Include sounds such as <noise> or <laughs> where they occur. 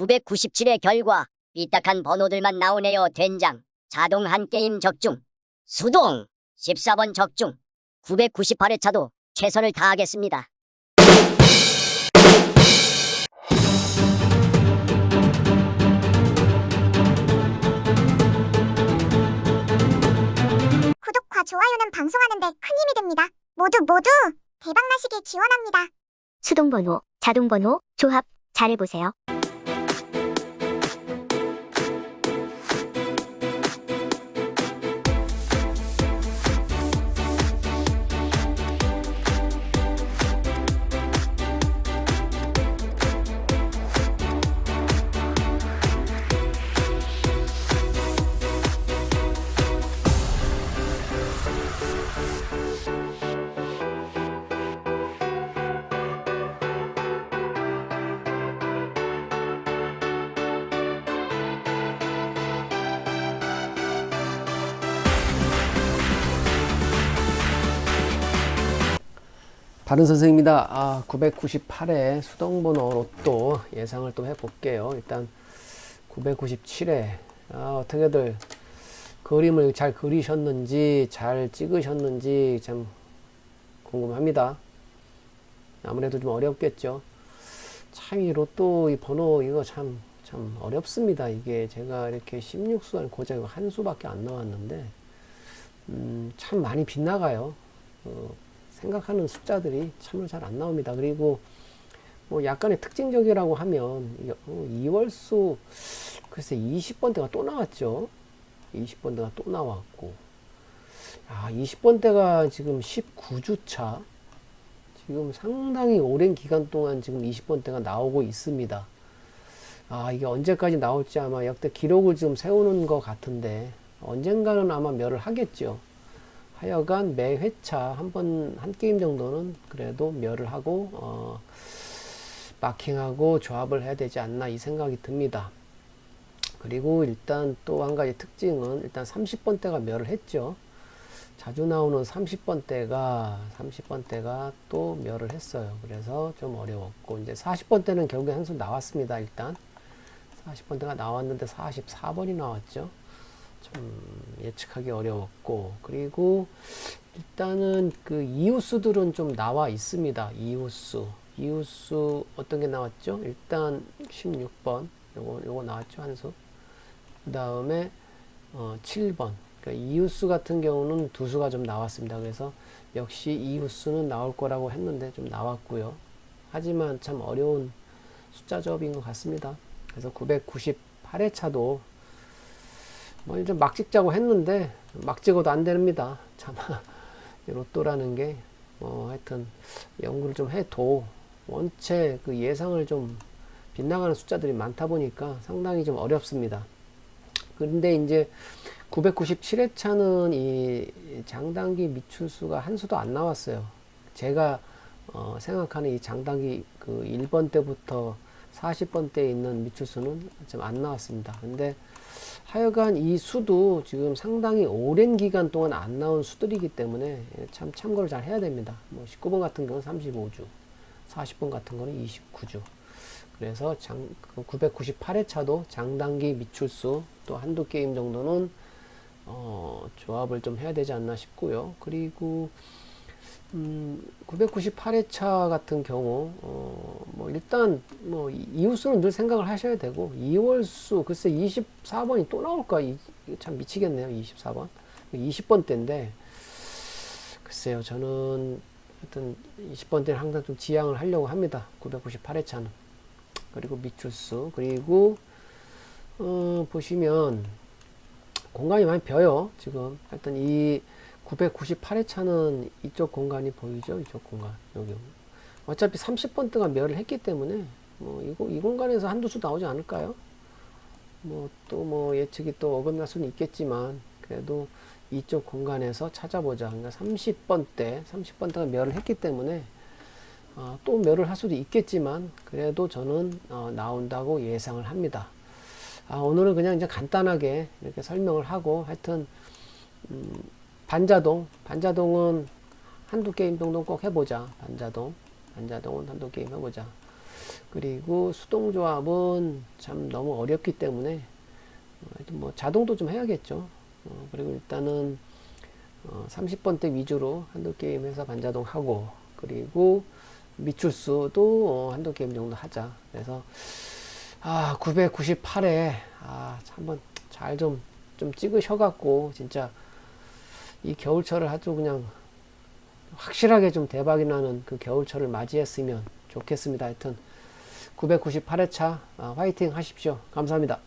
997의 결과 삐딱한 번호들만 나오네요. 된장. 자동 한 게임 적중. 수동. 14번 적중. 998회 차도 최선을 다하겠습니다. 구독과 좋아요는 방송하는데 큰 힘이 됩니다. 모두 모두 대박나시길 기원합니다. 수동번호, 자동번호, 조합 잘해보세요. 다른 선생입니다. 아, 998회 수동번호 로또 예상을 또 해볼게요. 일단 997회 아, 어떻게들 그림을 잘 그리셨는지 잘 찍으셨는지 참 궁금합니다. 아무래도 좀 어렵겠죠. 참 이 로또 이 번호 이거 참 참 어렵습니다. 이게 제가 이렇게 16수간 고작 한 수밖에 안 나왔는데 음, 참 많이 빗나가요. 어, 생각하는 숫자들이 참으로 잘 안 나옵니다. 그리고 뭐 약간의 특징적이라고 하면 이게, 어, 2월수 글쎄 20번대가 또 나왔죠. 20번대가 또 나왔고 아 20번대가 지금 19주차 지금 상당히 오랜 기간 동안 지금 20번대가 나오고 있습니다. 아 이게 언제까지 나올지 아마 역대 기록을 지금 세우는 것 같은데 언젠가는 아마 멸을 하겠죠. 하여간 매 회차 한 번 한 게임 정도는 그래도 멸을 하고 어, 마킹하고 조합을 해야 되지 않나 이 생각이 듭니다. 그리고 일단 또 한 가지 특징은 일단 30번대가 멸을 했죠. 자주 나오는 30번대가 30번대가 또 멸을 했어요. 그래서 좀 어려웠고 이제 40번대는 결국에 한 수 나왔습니다. 일단 40번대가 나왔는데 44번이 나왔죠. 좀 예측하기 어려웠고 그리고 일단은 그 이웃수들은 좀 나와 있습니다. 이웃수 이웃수 어떤 게 나왔죠? 일단 16번 요거 요거 나왔죠 한 수. 그 다음에 어 7번 그러니까 이웃수 같은 경우는 두 수가 좀 나왔습니다. 그래서 역시 이웃수는 나올 거라고 했는데 좀 나왔고요. 하지만 참 어려운 숫자 조합인 것 같습니다. 그래서 998회 차도 뭐 이제 막 찍자고 했는데 막 찍어도 안 됩니다. 참이 <laughs> 로또라는 게 뭐 하여튼 연구를 좀 해도 원체 그 예상을 좀 빗나가는 숫자들이 많다 보니까 상당히 좀 어렵습니다. 그런데 이제 997회 차는 이 장단기 미출수가 한 수도 안 나왔어요. 제가 어 생각하는 이 장단기 그 1번 때부터 40번 때 있는 미출수는 좀 안 나왔습니다. 근데 하여간 이 수도 지금 상당히 오랜 기간 동안 안 나온 수들이기 때문에 참 참고를 잘 해야 됩니다. 뭐 19번 같은 경우는 35주, 40번 같은 거는 29주. 그래서 장, 998회 차도 장단기 미출수 또 한두 게임 정도는 어, 조합을 좀 해야 되지 않나 싶고요. 그리고 음, 998회차 같은 경우, 어, 뭐, 일단, 뭐, 이- 이웃수는 늘 생각을 하셔야 되고, 2월수, 글쎄 24번이 또 나올까? 이, 참 미치겠네요, 24번. 20번 대인데, 글쎄요, 저는 하여튼 20번 대는 항상 좀 지향을 하려고 합니다. 998회차는. 그리고 미출수, 그리고, 어, 보시면, 공간이 많이 벼요, 지금. 하여튼 이, 998회 차는 이쪽 공간이 보이죠? 이쪽 공간. 여기. 어차피 30번대가 멸을 했기 때문에 뭐 이거 이 공간에서 한두 수 나오지 않을까요? 뭐또뭐 예측이 또 어긋날 수는 있겠지만 그래도 이쪽 공간에서 찾아보자. 그러니까 30번대, 30번대가 멸을 했기 때문에 어, 또 멸을 할 수도 있겠지만 그래도 저는 어, 나온다고 예상을 합니다. 아, 오늘은 그냥 이제 간단하게 이렇게 설명을 하고 하여튼 음, 반자동, 반자동은 한두 게임 정도 꼭 해보자. 반자동, 반자동은 한두 게임 해보자. 그리고 수동조합은 참 너무 어렵기 때문에 어, 하여튼 뭐 자동도 좀 해야겠죠. 어, 그리고 일단은 어, 30번대 위주로 한두 게임 해서 반자동 하고 그리고 미출 수도 어, 한두 게임 정도 하자. 그래서 아 998에 아 한번 잘 좀 좀 찍으셔갖고 진짜 이 겨울철을 아주 그냥 확실하게 좀 대박이 나는 그 겨울철을 맞이했으면 좋겠습니다. 하여튼 998회차 아, 화이팅 하십시오. 감사합니다.